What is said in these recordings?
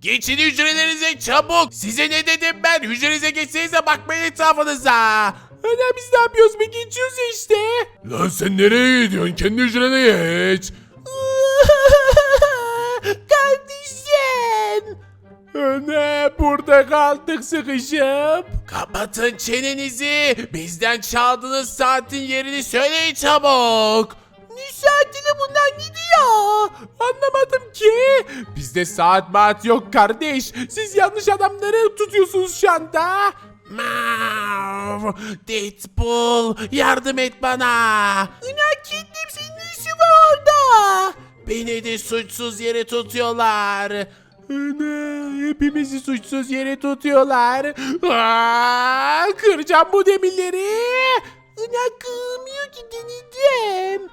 Geçin hücrelerinize çabuk. Size ne dedim ben? Hücrenize geçsenize bakmayın etrafınıza. Ana biz ne yapıyoruz? Bir geçiyoruz işte. Lan sen nereye gidiyorsun? Kendi hücrene geç. Kardeşim. Ana burada kaldık sıkışıp. Kapatın çenenizi. Bizden çaldığınız saatin yerini söyleyin çabuk. Ne saatini bunlar gidiyor? Anlamadım ki. Bizde saat maat yok kardeş. Siz yanlış adamları tutuyorsunuz şu anda. Mav, Deadpool yardım et bana. İnan kendim senin ne orada? Beni de suçsuz yere tutuyorlar. Ana, hepimizi suçsuz yere tutuyorlar. Aa, kıracağım bu demirleri. Ana kırmıyor ki denedim.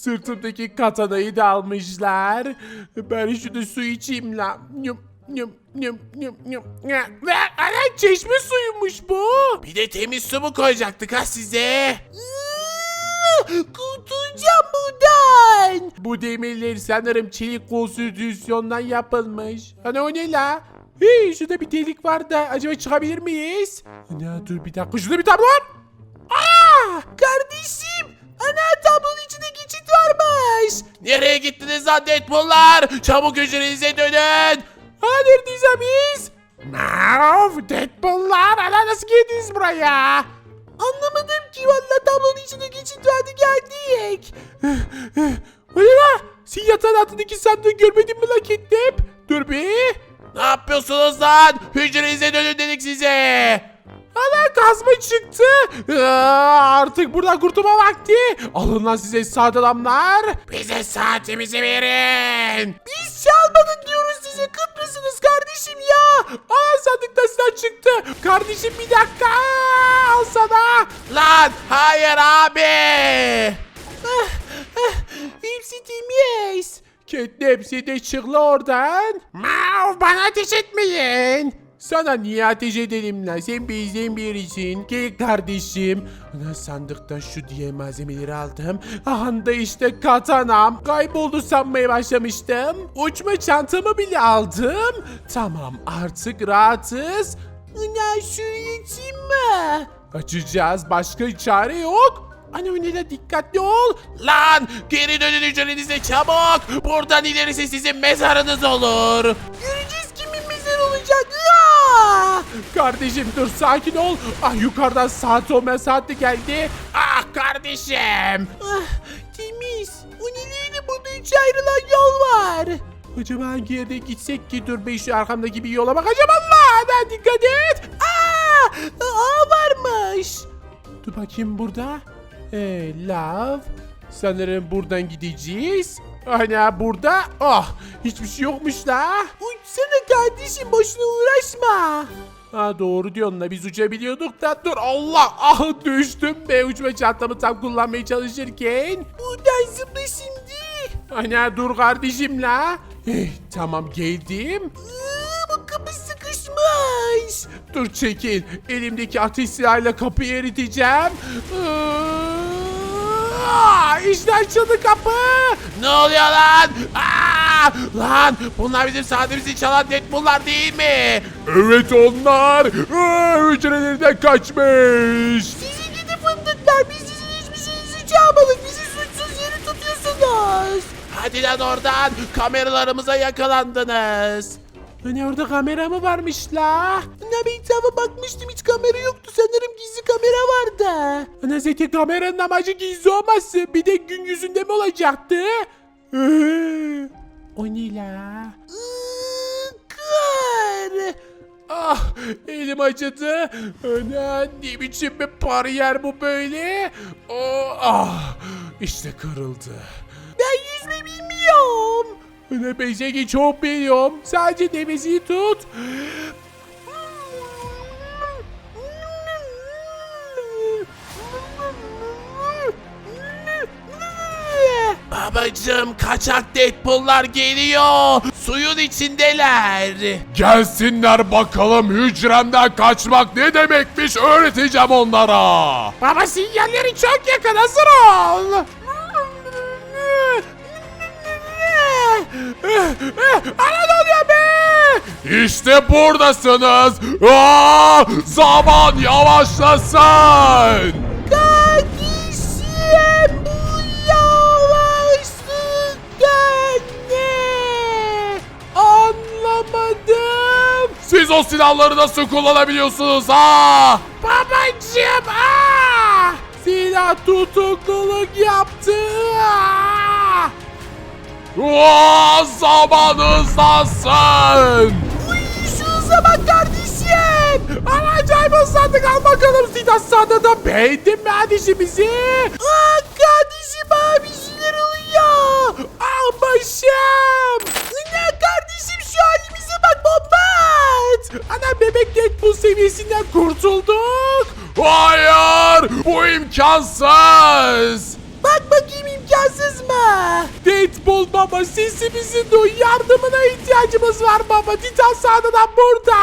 Sırtımdaki katanayı da almışlar. Ben şurada su içeyim la. Nyum, nyum, nyum, nyum, nyum. Ana çeşme suyumuş bu. Bir de temiz su mu koyacaktık ha size? Kurtulacağım buradan. Bu demirler sanırım çelik konstrüksiyondan yapılmış. Hani o ne la? Hey şurada bir delik var da acaba çıkabilir miyiz? Ana dur bir dakika şurada bir tablo var. Aa, kardeşim. Ana tablonun içinde geçit varmış. Nereye gittiniz lan Deadpool'lar? Çabuk hücrenize dönün. Ha neredeyiz biz? Mav, Deadpool'lar. Ana nasıl girdiniz buraya? Anlamadım ki valla tablonun içinde geçit vardı geldik. O ne la? Sen yatağın altındaki sandığı görmedin mi la Ketnep? Dur bir. Ne yapıyorsunuz lan? Hücrenize dönün dedik size. Ana kazma çıktı. Aa, artık buradan kurtulma vakti. Alın lan size saat adamlar. Bize saatimizi verin. Biz çalmadık diyoruz size. Kıbrısınız kardeşim ya. Aa sandıkta silah çıktı. Kardeşim bir dakika. Al sana. Lan hayır abi. Hepsi temiz. Catnap de çıkla oradan. Mav bana ateş etmeyin. Sana niye ateş edelim lan? Sen bizden birisin. Gel kardeşim. Ana sandıktan şu diye malzemeleri aldım. Anda işte katanam. Kayboldu sanmaya başlamıştım. Uçma çantamı bile aldım. Tamam artık rahatız. Ana şurayı açayım mı? Açacağız. Başka çare yok. Anne önüne dikkatli ol. Lan geri dönün hücrenize çabuk. Buradan ilerisi sizin mezarınız olur. Göreceğiz Kardeşim dur sakin ol. Ah yukarıdan saat olmayan saati geldi. Ah kardeşim. Ah temiz. O nelerini burada üç ayrılan yol var. Acaba hangi yerde gitsek ki dur ben şu arkamdaki bir yola bakacağım Allah. Ben dikkat et. Aa, aa varmış. Dur bakayım burada. Ee, love. Sanırım buradan gideceğiz. Ana burada. Ah hiçbir şey yokmuş la. Uçsana kardeşim boşuna uğraşma. Ha doğru diyorsun la biz uçabiliyorduk da dur Allah ah düştüm be uçma çantamı tam kullanmaya çalışırken. Buradan zıpla şimdi. Ana dur kardeşim la. Eh, tamam geldim. bu kapı sıkışmış. Dur çekil. Elimdeki ateş silahıyla kapıyı eriteceğim. Aa, işte açıldı kapı. Ne oluyor lan? Aa, lan bunlar bizim saatimizi çalan Deadpool'lar değil mi? Evet onlar. Aa, hücrelerinden kaçmış. Sizi gidi fındıklar. Biz sizin hiçbir şeyinizi çalmadık. Bizi suçsuz yere tutuyorsunuz. Hadi lan oradan. Kameralarımıza yakalandınız. Hani orada kamera mı varmış la? Ana bir etrafa bakmıştım hiç kamera yoktu sanırım gizli kamera vardı. Ana zaten kameranın amacı gizli olması bir de gün yüzünde mi olacaktı? O ne la? Kar. Ah elim acıdı. Ana ne biçim bir bariyer bu böyle? Oh, ah işte kırıldı. Ben yüzme bilmiyorum. Ne beşeki çok biliyorum. Sadece nefesini tut. Babacım kaçak Deadpool'lar geliyor. Suyun içindeler. Gelsinler bakalım hücremden kaçmak ne demekmiş öğreteceğim onlara. Baba sinyalleri çok yakın hazır ol. Ana ne oluyor be? İşte buradasınız. Aa, zaman yavaşlasın. Siz o silahları nasıl kullanabiliyorsunuz ha? Babacım ah! Silah tutukluluk yaptı. Aa, zaman hızlansın. Şu zaman kardeşim. Ama acayip hızlandık al bakalım Sidas sana da beğendin mi hadi işimizi? Aa kardeşim abi şeyler oluyor. Ah başım. Ne kardeşim şu halimize bak bombat. Ana bebek Deadpool seviyesinden kurtulduk. Hayır bu imkansız. Bak bakayım imkansız mı? Deadpool baba sesimizi duy yardımına ihtiyacımız var baba Titan sağdan burada.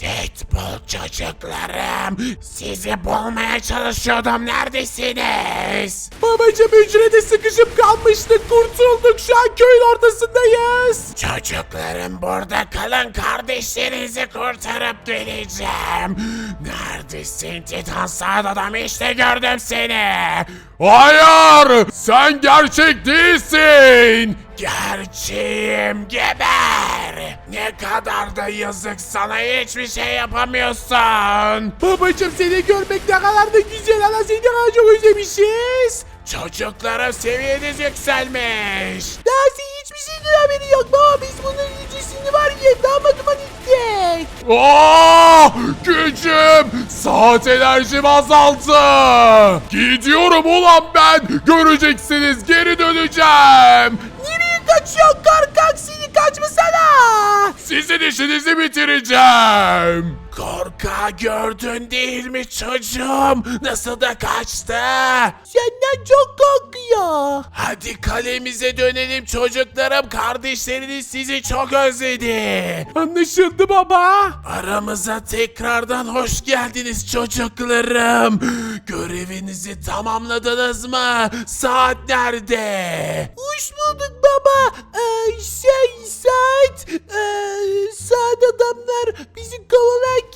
Deadpool çocuklarım sizi bulmaya çalışıyordum neredesiniz? Babacım hücrede sıkışıp kalmıştık kurtulduk şu an köyün ortasındayız. Çocuklarım burada kalın kardeşlerinizi kurtarıp geleceğim. Neredesin Titan sağdan adam işte gördüm seni. Hayır sen gerçek değilsin. Gerçeğim geber. Ne kadar da yazık sana hiçbir şey yapamıyorsun. Babacım seni görmek ne kadar da güzel ana seni kadar çok özlemişiz. Çocuklarım seviyeniz yükselmiş. Daha senin hiçbir şeyden haberi yok baba biz bunun yücesini var ya damadıma gittik. Aa, gücüm, saat enerjim azaldı. Gidiyorum ulan ben. Göreceksiniz geri döneceğim. Nereye kaçıyorsun korkak seni kaçmasana. Sizin işinizi bitireceğim. Korka gördün değil mi çocuğum? Nasıl da kaçtı? Senden çok korkuyor. Hadi kalemize dönelim çocuklarım. Kardeşleriniz sizi çok özledi. Anlaşıldı baba. Aramıza tekrardan hoş geldiniz çocuklarım. Görevinizi tamamladınız mı? Saat nerede? Hoş bulduk baba. Ee, şey saat. Ee, saat adamlar bizi kovalarken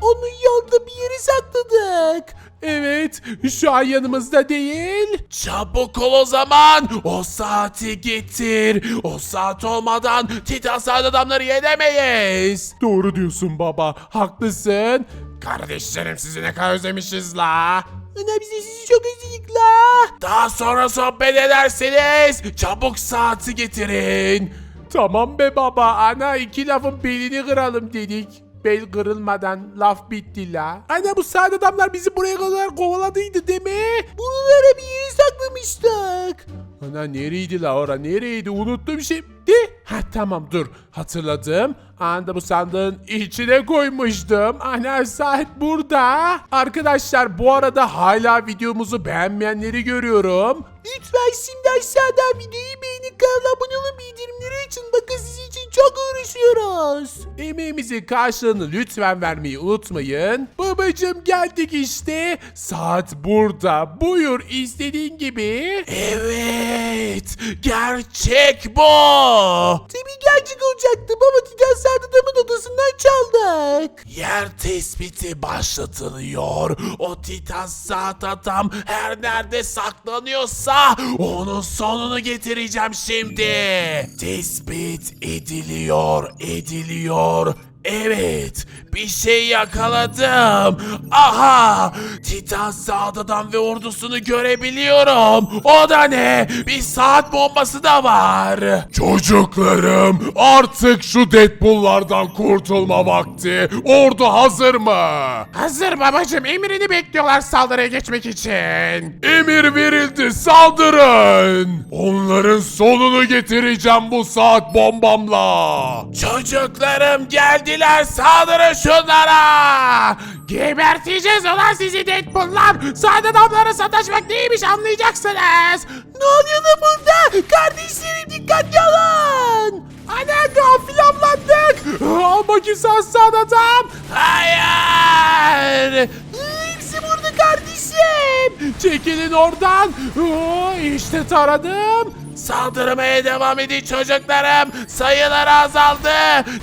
onu yolda bir yere sakladık. Evet, şu an yanımızda değil. Çabuk ol o zaman. O saati getir. O saat olmadan Titan saat adamları yenemeyiz. Doğru diyorsun baba, haklısın. Kardeşlerim sizi ne kadar özlemişiz la. Ana bize sizi çok özledik la. Daha sonra sohbet edersiniz. Çabuk saati getirin. Tamam be baba. Ana iki lafın belini kıralım dedik. Bel kırılmadan laf bitti la. Ana bu saat adamlar bizi buraya kadar kovaladıydı değil mi? Buralara bir yere saklamıştık. Ana nereydi la ora nereydi unuttum şimdi. Ha tamam dur hatırladım. Anda bu sandığın içine koymuştum. Ana saat burada. Arkadaşlar bu arada hala videomuzu beğenmeyenleri görüyorum. Lütfen şimdi aşağıdan videoyu beğenin kanala abone olun bildirimleri açın. Bakın sizin için çok uğraşıyoruz. Emeğimizin karşılığını lütfen vermeyi unutmayın. Babacım geldik işte. Saat burada. Buyur istediğin gibi. Evet. Gerçek bu. Tabii gerçek olacaktı baba çaldık. Yer tespiti başlatılıyor. O Titan saat adam her nerede saklanıyorsa onun sonunu getireceğim şimdi. Tespit ediliyor, ediliyor. Evet, bir şey yakaladım. Aha! Titan Saada'dan ve ordusunu görebiliyorum. O da ne? Bir saat bombası da var. Çocuklarım, artık şu Deadpool'lardan kurtulma vakti. Ordu hazır mı? Hazır babacım, emrini bekliyorlar saldırıya geçmek için. Emir verildi, saldırın. Onların sonunu getireceğim bu saat bombamla. Çocuklarım geldiler, saldırın şunlara. Geberteceğiz ulan sizi Deadpool'lar. Saat adamlara sataşmak neymiş anlayacaksınız. Ne oluyor burada? Kardeşlerim dikkatli olun. Ana gafil avlandık. Al bakayım sen. Hayır. Hepsi burada kardeşim. Çekilin oradan. İşte taradım. Saldırmaya devam edin çocuklarım. Sayılar azaldı.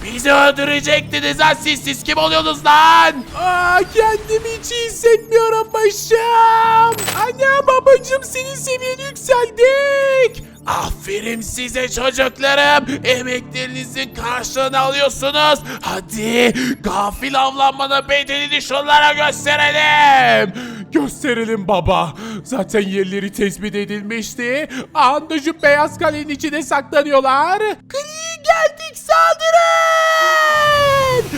Bizi öldürecektiniz ha siz. Siz kim oluyorsunuz lan? Aa, kendimi hiç iyi hissetmiyorum başım. Anne babacım senin seviyeni yükseldik. Aferin size çocuklarım. Emeklerinizin karşılığını alıyorsunuz. Hadi gafil avlanmanın bedelini şunlara gösterelim. Gösterelim baba. Zaten yerleri tespit edilmişti. Anda şu beyaz kalenin içine saklanıyorlar. Gri geldik saldırın.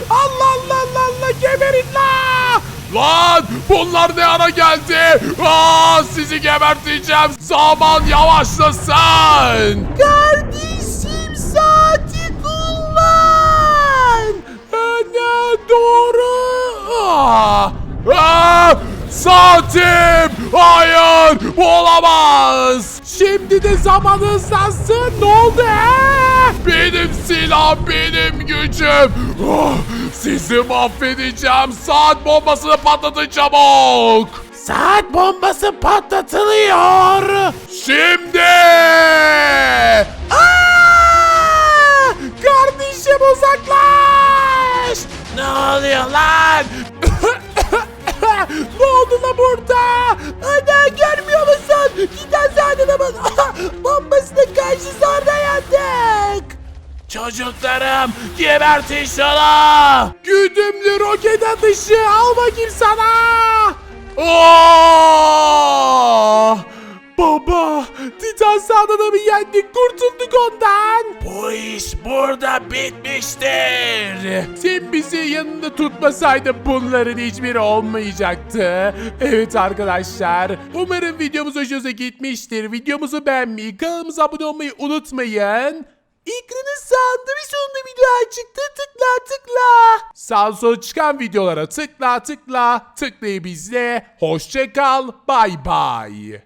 Allah Allah Allah Allah geberin la. Lan bunlar ne ara geldi? Aa, sizi geberteceğim. Zaman yavaşlasın. Kardeşim saati kullan. Ne doğru. Aa, aa, saatim. Hayır bu olamaz. Şimdi de zaman hızlansın. Ne oldu he? Benim silah benim gücüm. Ah, sizi mahvedeceğim. Saat bombasını patlatın çabuk. Saat bombası patlatılıyor. Şimdi. Aa! Kardeşim uzaklaş. Ne oluyor lan? Ne oldu la burada? Ana görmüyor musun? Giden saat adamın bombasına karşı sonra yandık. Çocuklarım gebertin şunu. Güdümlü roket atışı al bakayım sana. Oh! Baba, Titan sağdan mı yendik kurtulduk ondan. Bu iş burada bitmiştir. Sen bizi yanında tutmasaydın bunların hiçbiri olmayacaktı. Evet arkadaşlar, umarım videomuz hoşunuza gitmiştir. Videomuzu beğenmeyi, kanalımıza abone olmayı unutmayın. Ekranın sağında bir sonunda video çıktı. Tıkla tıkla. Sağ sol çıkan videolara tıkla tıkla tıklayıp izle. Hoşça kal. Bay bay.